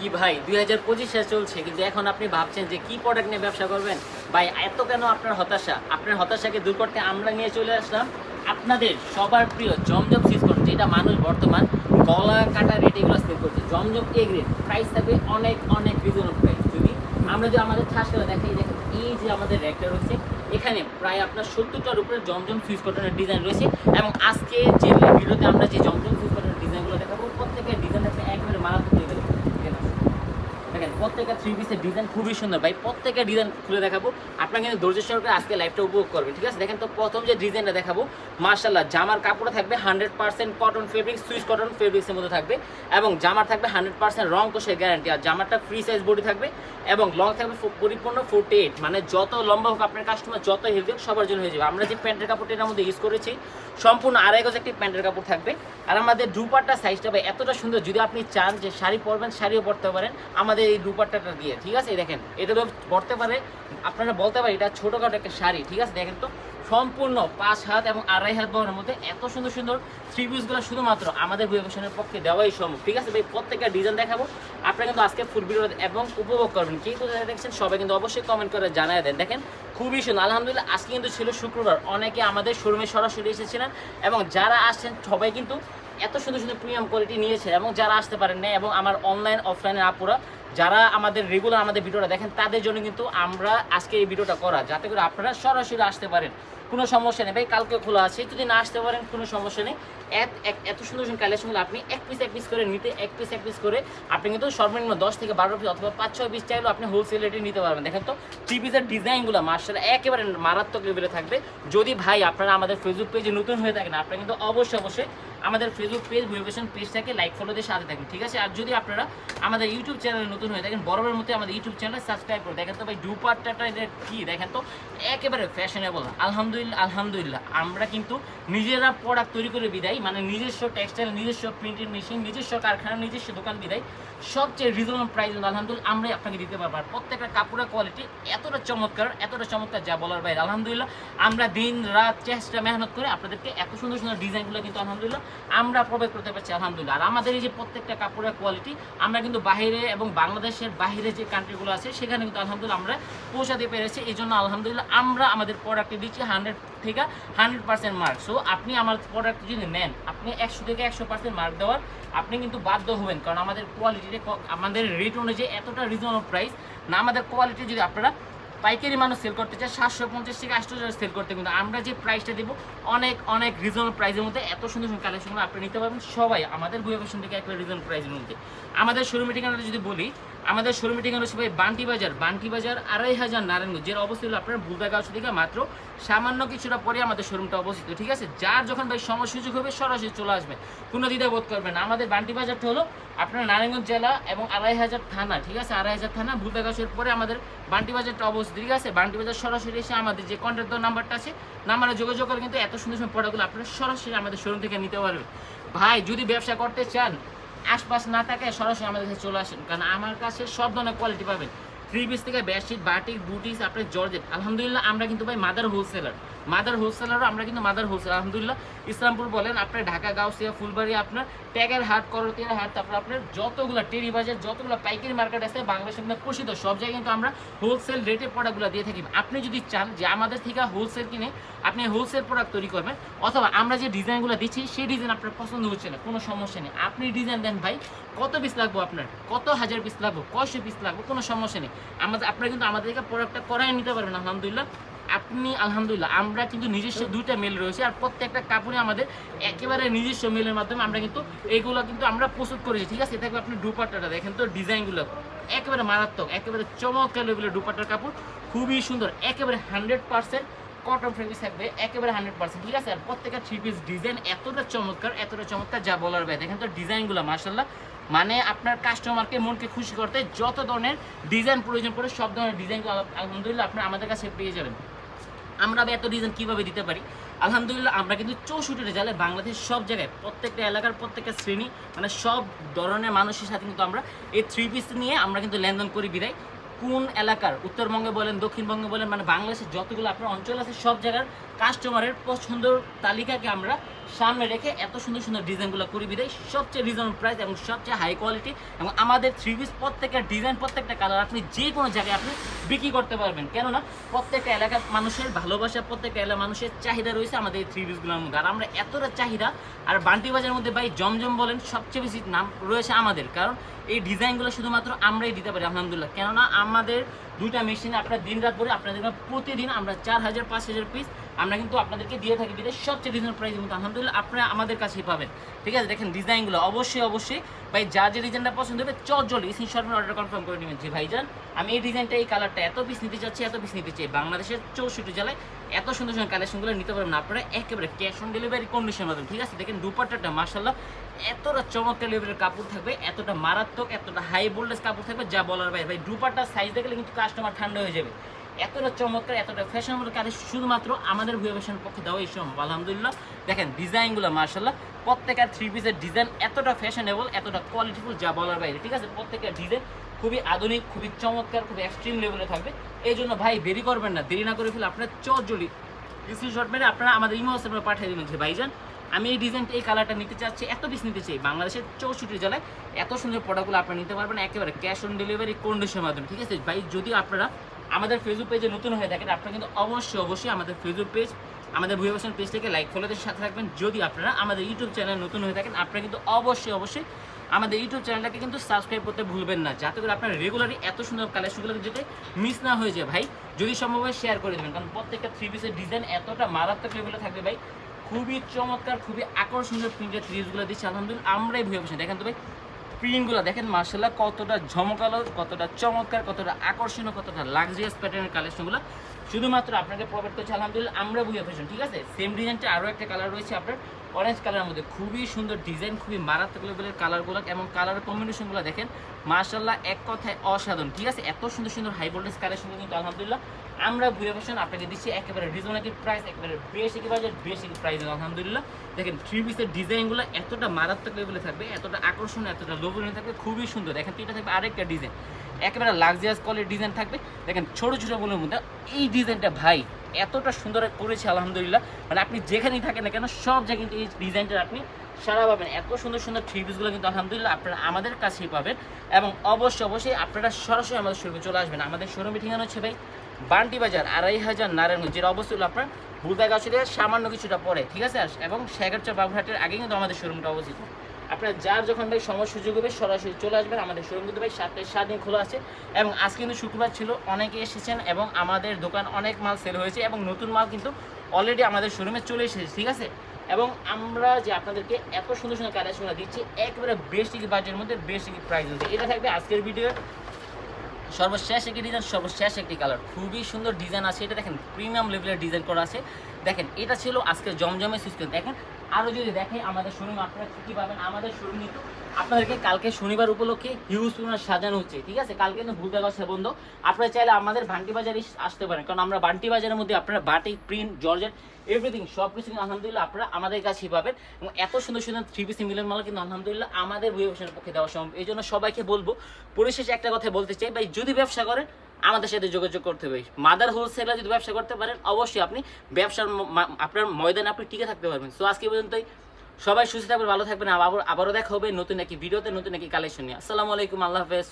কি ভাই, দুই হাজার পঁচিশ চলছে, কিন্তু এখন আপনি ভাবছেন যে কি প্রোডাক্ট নিয়ে ব্যবসা করবেন? ভাই, এত কেন আপনার হতাশা? আপনার হতাশাকে দূর করতে আমরা নিয়ে চলে আসলাম আপনাদের সবার প্রিয় জমজম সিসকন যেটা মানুষ বর্তমান গলা কাটা রেট এগুলো সেল করছে। জমজম এ গ্রেড প্রাইস থাকবে অনেক অনেক রিজনেবল প্রাইস যদি আমরা যদি আমাদের করে দেখাই, দেখেন এই যে আমাদের র্যাকটা রয়েছে, এখানে প্রায় আপনার সত্তরটার উপরে জমজম সুইচ কটনের ডিজাইন রয়েছে এবং আজকে যে ভিডিওতে আমরা যে জমজম সুইচ কটনের ডিজাইনগুলো দেখাবো, প্রত্যেকের ডিজাইন থাকবে একবারে মারাত্মক প্রত্যেকটা থ্রি পিসের ডিজাইন খুবই সুন্দর। ভাই, প্রত্যেকটা ডিজাইন খুলে দেখাবো। আপনারা কিন্তু ধৈর্য সহকারে আজকে লাইভটা উপভোগ করবেন, ঠিক আছে? দেখেন তো, প্রথম যে ডিজাইনটা দেখাবো মার্শাল্লাহ জামার কাপড় থাকবে হান্ড্রেড পার্সেন্ট কটন ফেব্রিক সুইচ কটন ফেব্রিক্সের মধ্যে থাকবে এবং জামার থাকবে হান্ড্রেড পার্সেন্ট রং কোষের গ্যারান্টি আর জামারটা ফ্রি সাইজ বডি থাকবে এবং লং থাকবে পরিপূর্ণ ফোর্টি এইট মানে যত লম্বা হোক আপনার কাস্টমার যত হেলদি হোক, সবার জন্য হয়ে যাবে। আমরা যে প্যান্টের কাপড়টা এটার মধ্যে ইউজ করেছি, সম্পূর্ণ আড়াই গজ একটি প্যান্টের কাপড় থাকবে। আর আমাদের দুপাট্টা সাইজটা ভাই, এতটা সুন্দর, যদি আপনি চান যে শাড়ি পরবেন, শাড়িও পরতে পারেন। আমাদের এই দুপাট্টাটা দিয়ে, ঠিক আছে? দেখেন, এটা তো পরতে পারে। আপনারা বলতে পারেন, এটা ছোটোখাটো একটা শাড়ি, ঠিক আছে? দেখেন তো, সম্পূর্ণ পাঁচ হাত এবং আড়াই হাত বহরের মধ্যে এত সুন্দর সুন্দর থ্রি পিসগুলো শুধুমাত্র আমাদের বিভূষণের পক্ষে দেওয়াই সম্ভব, ঠিক আছে? ভাই, প্রত্যেকটা ডিজাইন দেখাবো। আপনারা কিন্তু আজকে ফুল ভিডিও এবং উপভোগ করবেন। কে কোথায় দেখছেন, সবাই কিন্তু অবশ্যই কমেন্ট করে জানায় দেন। দেখেন, খুবই সুন্দর। আলহামদুলিল্লাহ, আজকে কিন্তু ছিল শুক্রবার, অনেকে আমাদের শোরুমে সরাসরি এসেছিলেন এবং যারা আসছেন, সবাই কিন্তু এত সুন্দর সুন্দর প্রিমিয়াম কোয়ালিটি নিয়েছে এবং যারা আসতে পারেন না এবং আমার অনলাইন অফলাইনের আপুরা যারা আমাদের রেগুলার আমাদের ভিডিওটা দেখেন, তাদের জন্য কিন্তু আমরা আজকে এই ভিডিওটা করা। যাতে করে আপনারা সরাসরি আসতে পারেন। কোনো সমস্যা নেই। ভাই, কালকে খোলা আছে। যদি না আসতে পারেন, কোনো সমস্যা নেই। এত সুন্দর সুন্দর কালেকশনগুলো আপনি এক পিস এক পিস করে নিতে, এক পিস এক পিস করে আপনি কিন্তু সর্বনিম্ন দশ থেকে বারো পিস অথবা পাঁচ, ছয় পিস চাইলেও আপনি হোলসেল রেটে নিতে পারবেন। দেখেন তো থ্রি পিসের ডিজাইনগুলো মার্শাল একেবারে মারাত্মক লেভেলে থাকবে। যদি ভাই আপনারা আমাদের ফেসবুক পেজে নতুন হয়ে থাকেন, আপনারা কিন্তু অবশ্যই অবশ্যই আমাদের ফেসবুক পেজ ভুয়েভেশন পেজটাকে লাইক ফলো দিয়ে সাথে থাকেন, ঠিক আছে? আর যদি আপনারা আমাদের ইউটিউব চ্যানেলে নতুন হয়ে থাকেন, বরাবরের মধ্যে আমাদের ইউটিউব চ্যানেল সাবস্ক্রাইব করে দেখেন তো ভাই এটা কি? দেখেন তো, একেবারে ফ্যাশনেবল আলহামদুলিল্লাহ। আলহামদুলিল্লাহ আলহামদুলিল্লাহ। আমরা কিন্তু নিজেরা প্রোডাক্ট তৈরি করে বিদায় মানে নিজস্ব টেক্সটাইল নিজস্ব প্রিন্টিং মেশিন নিজস্ব কারখানা, নিজস্ব দোকান বিদায়। সবচেয়ে রিজনেবল প্রাইস আলহামদুলিল্লাহ, আমরাই আপনাকে দিতে পারব। আর প্রত্যেকটা কাপড়ের কোয়ালিটি এতটা চমৎকার এতটা চমৎকার যা বলার বাইরে। আলহামদুলিল্লাহ, আমরা দিন রাত চেষ্টা মেহনত করে আপনাদেরকে এত সুন্দর সুন্দর ডিজাইনগুলো কিন্তু আলহামদুলিল্লাহ আমরা প্রোভাইড করতে পারছি আলহামদুলিল্লাহ। আর আমাদের এই যে প্রত্যেকটা কাপড়ের কোয়ালিটি আমরা কিন্তু বাইরে এবং বাংলাদেশের বাইরে যে কান্ট্রিগুলো আছে, সেখানে কিন্তু আলহামদুলিল্লাহ আমরা পৌঁছাতে পেরেছি। এই জন্য আলহামদুলিল্লাহ, আমরা আমাদের প্রোডাক্টে দিচ্ছি হান্ড্রেড থেকে হান্ড্রেড পার্সেন্ট মার্ক সো আপনি আমার প্রোডাক্ট যদি নেন, আপনি একশো থেকে একশো পার্সেন্ট মার্ক দেওয়ার আপনি কিন্তু বাধ্য হবেন। কারণ আমাদের কোয়ালিটিতে আমাদের রেট অনুযায়ী এতটা রিজনেবল প্রাইস না আমাদের কোয়ালিটি যদি আপনারা পাইকারি মানুষ সেল করতে চায়, সাতশো পঞ্চাশ থেকে আটশো সেল করতে কিন্তু আমরা যে প্রাইসটা দেবো, অনেক অনেক রিজনেবল প্রাইসের মধ্যে এত সুন্দর সুন্দর কালেকশনগুলো আপনি নিতে পারবেন সবাই আমাদের ফ্যাশন থেকে একটা রিজনেবল প্রাইসের মধ্যে। আমাদের শোরুম ঠিকানাটা যদি বলি, আমাদের শোরুম ঠিকানা ভাই বান্টি বাজার। বান্টি বাজার আড়াই হাজার নারায়ণগঞ্জ। যেটা অবস্থিত আপনার বুলদাগাছ থেকে মাত্র সামান্য কিছুটা পরে আমাদের শোরুমটা অবস্থিত, ঠিক আছে? যার যখন ভাই সময় সুযোগ হবে, সরাসরি চলে আসবে। কোনো দ্বিধা বোধ করবেন আমাদের বান্টি বাজারটা হলো আপনার নারায়ণগঞ্জ জেলা এবং আড়াই হাজার থানা, ঠিক আছে? আড়াই হাজার থানা বুলদাগাছের পরে আমাদের বান্টি বাজারটা অবস্থিত। ঠিক আছে, বান্টি বাজার সরাসরি এসে আমাদের যে কন্ট্যাক্ট নাম্বারটা আছে নাম্বারে যোগাযোগ করে কিন্তু এত সুন্দর সুন্দর প্রোডাক্টগুলো আপনারা সরাসরি আমাদের শোরুম থেকে নিতে পারবেন। ভাই, যদি ব্যবসা করতে চান, আশপাশ না থাকে সরাসরি আমাদের কাছে চলে আসেন, কারণ আমার কাছে সব ধরনের কোয়ালিটি পাবেন। থ্রি পিস থেকে বেডশিট বাটিক বুটিস আপনার জর্জেট। আলহামদুলিল্লাহ, আমরা কিন্তু ভাই মাদার হোলসেলার মাদার হোলসেলারও আমরা কিন্তু মাদার হোলসেল আলহামদুলিল্লাহ। ইসলামপুর বলেন আপনার ঢাকা, গাউসিয়া, ফুলবাড়ি, আপনার ট্যাগের হাট, করতিয়ার হাট, তারপর আপনার যতগুলো টেরি বাজার, যতগুলো পাইকারি মার্কেট আছে, বাংলাদেশের মধ্যে প্রসিদ্ধ সব জায়গায় কিন্তু আমরা হোলসেল রেটে প্রোডাক্টগুলো দিয়ে থাকি। আপনি যদি চান যে আমাদের থেকে হোলসেল কিনে আপনি হোলসেল প্রোডাক্ট তৈরি করবেন, অথবা আমরা যে ডিজাইনগুলো দিচ্ছি, সেই ডিজাইন আপনার পছন্দ হচ্ছে না, কোনো সমস্যা নেই। আপনি ডিজাইন দেন ভাই, কত পিস লাগবো আপনার? কত হাজার পিস লাগবে? কয়শো পিস লাগবো? কোনো সমস্যা নেই। আমাদের, আপনারা কিন্তু আমাদের থেকে প্রোডাক্টটা করাই নিতে পারবেন, আলহামদুলিল্লাহ। আপনি আলহামদুলিল্লাহ আমরা কিন্তু নিজস্ব দুইটা মেল রয়েছে আর প্রত্যেকটা কাপড়ে আমাদের একেবারে নিজস্ব মেলের মাধ্যমে আমরা কিন্তু এইগুলো কিন্তু আমরা প্রস্তুত করেছি ঠিক আছে? এটা আপনি দুপাট্টাটা দেখেন তো ডিজাইনগুলো একেবারে মারাত্মক একেবারে চমৎকার লেভেলের দুপাট্টার কাপড় খুবই সুন্দর একেবারে হান্ড্রেড পার্সেন্ট কটন ফেব্রিক থাকবে একেবারে হান্ড্রেড পার্সেন্ট ঠিক আছে? আর প্রত্যেকটা থ্রি পিস ডিজাইন এতটা চমৎকার এতটা চমৎকার যা বলার বাইরে দেখেন তো ডিজাইনগুলো মার্শাল্লাহ মানে আপনার কাস্টমারকে মনকে খুশি করতে যত ধরনের ডিজাইন প্রয়োজন পড়ে সব ধরনের ডিজাইনগুলো আলহামদুলিল্লাহ আপনার আমাদের কাছে পেয়ে যাবেন। আমরা এত রিজন কীভাবে দিতে পারি? আলহামদুলিল্লাহ, আমরা কিন্তু চৌষট্টি জালে বাংলাদেশ সব জায়গায়, প্রত্যেকটা এলাকার প্রত্যেকটা শ্রেণি মানে সব ধরনের মানুষের সাথে কিন্তু আমরা এই থ্রি পিস নিয়ে আমরা কিন্তু লেনদেন করি বিদায়। কোন এলাকার? উত্তরবঙ্গে বলেন, দক্ষিণবঙ্গে বলেন মানে বাংলাদেশের যতগুলো আপনার অঞ্চল আছে, সব জায়গার কাস্টমারের পছন্দের তালিকাকে আমরা সামনে রেখে এত সুন্দর সুন্দর ডিজাইনগুলো করি বিদায়। সবচেয়ে রিজনেবল প্রাইস এবং সবচেয়ে হাই কোয়ালিটি এবং আমাদের থ্রি পিস প্রত্যেকটা ডিজাইন প্রত্যেকটা কালার আপনি যে কোনো জায়গায় আপনি বিক্রি করতে পারবেন। কেননা প্রত্যেকটা এলাকার মানুষের ভালোবাসা, প্রত্যেকটা এলাকার মানুষের চাহিদা রয়েছে আমাদের এই থ্রি পিসগুলোর মধ্যে। আর আমরা এতটা চাহিদা, আর বান্টি বাজারের মধ্যে ভাই জমজম বলেন, সবচেয়ে বেশি নাম রয়েছে আমাদের। কারণ এই ডিজাইনগুলো শুধুমাত্র আমরাই দিতে পারি, আলহামদুলিল্লাহ। কেননা আমাদের দুইটা মেশিনে, আপনার দিন রাত পরে আপনাদের প্রতিদিন আমরা চার হাজার, পাঁচ হাজার পিস আমরা কিন্তু আপনাদেরকে দিয়ে থাকি বিদেশ সবচেয়ে রিজনেবল প্রাইস মধ্যে। আলহামদুলিল্লাহ আপনারা আমাদের কাছেই পাবেন। ঠিক আছে? দেখেন ডিজাইনগুলো অবশ্যই অবশ্যই। ভাই, যা যে ডিজাইনটা পছন্দ হবে, চট জলদি স্ক্রিনশট অর্ডার কনফার্ম করে নেবেন। যে ভাইজান, আমি এই ডিজাইনটা, এই কালারটা এত পিস নিতে চাচ্ছি, এত পিস নিতে চাই। বাংলাদেশের চৌষট্টি জেলায় এত সুন্দর সুন্দর কালেকশনগুলো নিতে পারবেন আপনারা একেবারে ক্যাশ অন ডেলিভারি কন্ডিশন পাবেন। ঠিক আছে? দেখেন দুপাট্টাটা মার্শাল্লাহ এতটা চমৎকার লেভেলের কাপড় থাকবে, এতটা মারাত্মক, এতটা হাই ভোল্টেজ কাপড় থাকবে, যা বলার ভাই ভাই, দুপাট্টার সাইজ দেখলে কিন্তু কাস্টমার ঠান্ডা হয়ে যাবে। এতটা চমৎকার, এতটা ফ্যাশনেবল কাজ শুধুমাত্র আমাদের ভুয়া পক্ষে দেওয়া এই সম্ভব, আলহামদুলিল্লাহ। দেখেন, ডিজাইনগুলো মার্শাল্লাহ প্রত্যেকের থ্রি পিসের ডিজাইন এতটা ফ্যাশনেবল এতটা কোয়ালিটিফুল যা বলার বাইরে, ঠিক আছে? প্রত্যেকের ডিজাইন খুবই আধুনিক, খুবই চমৎকার, খুবই এক্সট্রিম লেভেলে থাকবে। এই জন্য ভাই, দেরি করবেন না, দেরি না করে ফেলে আপনার চট জলি। স্ক্রিনশট মেরে আপনারা আমাদের ইমো হোয়াটসঅ্যাপে পাঠিয়ে দেবেন যে, ভাইজান, আমি এই ডিজাইনটা এই কালারটা নিতে চাচ্ছি, এত পিস নিতে চাই, বাংলাদেশের চৌষট্টি জেলায় এত সুন্দর প্রোডাক্টগুলো আপনারা নিতে পারবেন, একেবারে ক্যাশ অন ডেলিভারি কন্ডিশনের মাধ্যমে। ঠিক আছে? ভাই, যদি আপনারা আমাদের ফেসবুক পেজে নতুন হয়ে থাকেন, আপনারা কিন্তু অবশ্যই অবশ্যই আমাদের ফেসবুক পেজ আমাদের ভুয়াবাসন পেজটাকে লাইক ফলোদের সাথে রাখবেন যদি আপনারা আমাদের ইউটিউব চ্যানেল নতুন হয়ে থাকেন, আপনারা কিন্তু অবশ্যই অবশ্যই আমাদের ইউটিউব চ্যানেলটাকে কিন্তু সাবস্ক্রাইব করতে ভুলবেন না, যাতে করে আপনার রেগুলারই এত সুন্দর কালেকশনগুলো যাতে মিস না হয়ে যায়। ভাই, যদি সম্ভব হয় শেয়ার করে দেবেন, কারণ প্রত্যেকটা থ্রি পিসের ডিজাইন এতটা মারাত্মক লেভেলে থাকবে ভাই, খুবই চমৎকার, খুবই আকর্ষণীয় প্রিন্টের থ্রিজগুলো দিচ্ছে। আলহামদুলিল্লাহ, আমরাই ভুয়ে বসে দেখেন তো ভাই প্রিন্টগুলো দেখেন মার্শাল্লাহ কতটা ঝমকালো, কতটা চমৎকার, কতটা আকর্ষণীয়, কতটা লাক্সারিয়াস প্যাটার্নের কালেকশনগুলো শুধুমাত্র আপনাকে প্রোভাইড করছে, আলহামদুলিল্লাহ, আমরা বুঝে ফেশন ঠিক আছে? সেম ডিজাইনটা আরও একটা কালার রয়েছে আপনার অরেঞ্জ কালারের মধ্যে। খুবই সুন্দর ডিজাইন খুবই মারাত্মক লেভেলের কালারগুলো এবং কালার কম্বিনেশনগুলো দেখেন মার্শাল্লাহ এক কথায় অসাধারণ। ঠিক আছে? এত সুন্দর সুন্দর হাই ভোল্টেজ কালেকশন কিন্তু, আলহামদুলিল্লাহ আমরা বুঝে ফেশন আপনাকে দিচ্ছি একেবারে রিজনেবল প্রাইস একেবারে বেশি বাজেট বেশি প্রাইস আলহামদুলিল্লাহ। দেখেন থ্রি পিসের ডিজাইনগুলো এতটা মারাত্মক লেভেলে থাকবে, এতটা আকর্ষণীয়, এতটা লোভনীয় থাকবে, খুবই সুন্দর। দেখেন এটা থাকবে আরেকটা ডিজাইন একেবারে লাক্সারিয়াস কোয়ালিটির ডিজাইন থাকবে। দেখেন, ছোটো ছোটো বলের মধ্যে এই ডিজাইনটা ভাই এতটা সুন্দর করেছে, আলহামদুলিল্লাহ। মানে আপনি যেখানেই থাকেন না কেন, সব জায়গায় কিন্তু এই ডিজাইনটা আপনি সারা পাবেন। এত সুন্দর সুন্দর থ্রি পিসগুলো কিন্তু আলহামদুলিল্লাহ আপনারা আমাদের কাছেই পাবেন। এবং অবশ্যই অবশ্যই আপনারা সরাসরি আমাদের শোরুমে চলে আসবেন। আমাদের শোরুমে ঠিকানা হচ্ছে ভাই বান্টি বাজার আড়াই হাজার নারায়ণগঞ্জ, যেটা হলো আপনার ভুলদাগাছ থেকে সামান্য কিছুটা পরে, ঠিক আছে? এবং শেখারচর বাবুঘাটের আগে কিন্তু আমাদের শোরুমটা অবস্থিত। আপনার যার যখন ভাই সময় সুযোগ হবে, সরাসরি চলে আসবেন। আমাদের শোরুম কিন্তু ভাই সাতটায় সাত দিন খোলা আছে। এবং আজকে কিন্তু শুক্রবার ছিল, অনেকে এসেছেন এবং আমাদের দোকান অনেক মাল সেল হয়েছে এবং নতুন মাল কিন্তু অলরেডি আমাদের শোরুমে চলে এসেছে, ঠিক আছে? এবং আমরা যে আপনাদেরকে এত সুন্দর সুন্দর কালেকশনগুলো দিচ্ছি, একেবারে বেস্ট বাজেটের মধ্যে বেশ বেস্ট প্রাইস হচ্ছে। এটা থাকবে আজকের ভিডিওর সর্বশেষ একটি ডিজাইন সর্বশেষ একটি কালার খুবই সুন্দর ডিজাইন আছে। এটা দেখেন প্রিমিয়াম লেভেলের ডিজাইন করা আছে। দেখেন, এটা ছিল আজকে জমজমে সিস্টেম দেখেন আরও যদি দেখেন, আমাদের শোরুম আপনারা কী কী পাবেন। আমাদের শোরুম কিন্তু আপনাদেরকে কালকে শনিবার উপলক্ষে হিউজ পরিমাণ সাজানো হচ্ছে, ঠিক আছে? কালকে কিন্তু ভুলতে গেছে বন্ধ আপনারা চাইলে আমাদের বান্টি বাজারে আসতে পারেন, কারণ আমরা বান্টি বাজারের মধ্যে আপনারা বাটিক প্রিন্ট জর্জেট এভরিথিং সব কিছু কিন্তু আলহামদুলিল্লাহ আপনারা আমাদের কাছেই পাবেন। এবং এত সুন্দর সুন্দর থ্রি পিসি মিলন মাল কিন্তু আলহামদুলিল্লাহ আমাদের বইয়ের পক্ষে দেওয়া সম্ভব। এই জন্য সবাইকে বলব, পরিশেষে একটা কথা বলতে চাই, ভাই, যদি ব্যবসা করেন আমাদের সাথে যোগাযোগ করতে হবে। মাদার হোলসেলার যদি ব্যবসা করতে পারেন, অবশ্যই আপনি ব্যবসার আপনার ময়দানে আপনি টিকে থাকতে পারবেন। সো আজকে পর্যন্তই। সবাই সুস্থ থাকবেন, ভালো থাকবেন। আবার, আবারও দেখা হবে নতুন একটি ভিডিওতে, নতুন একটি কালেকশন নিয়ে। আসসালামু আলাইকুম, আল্লাহ হাফেজ।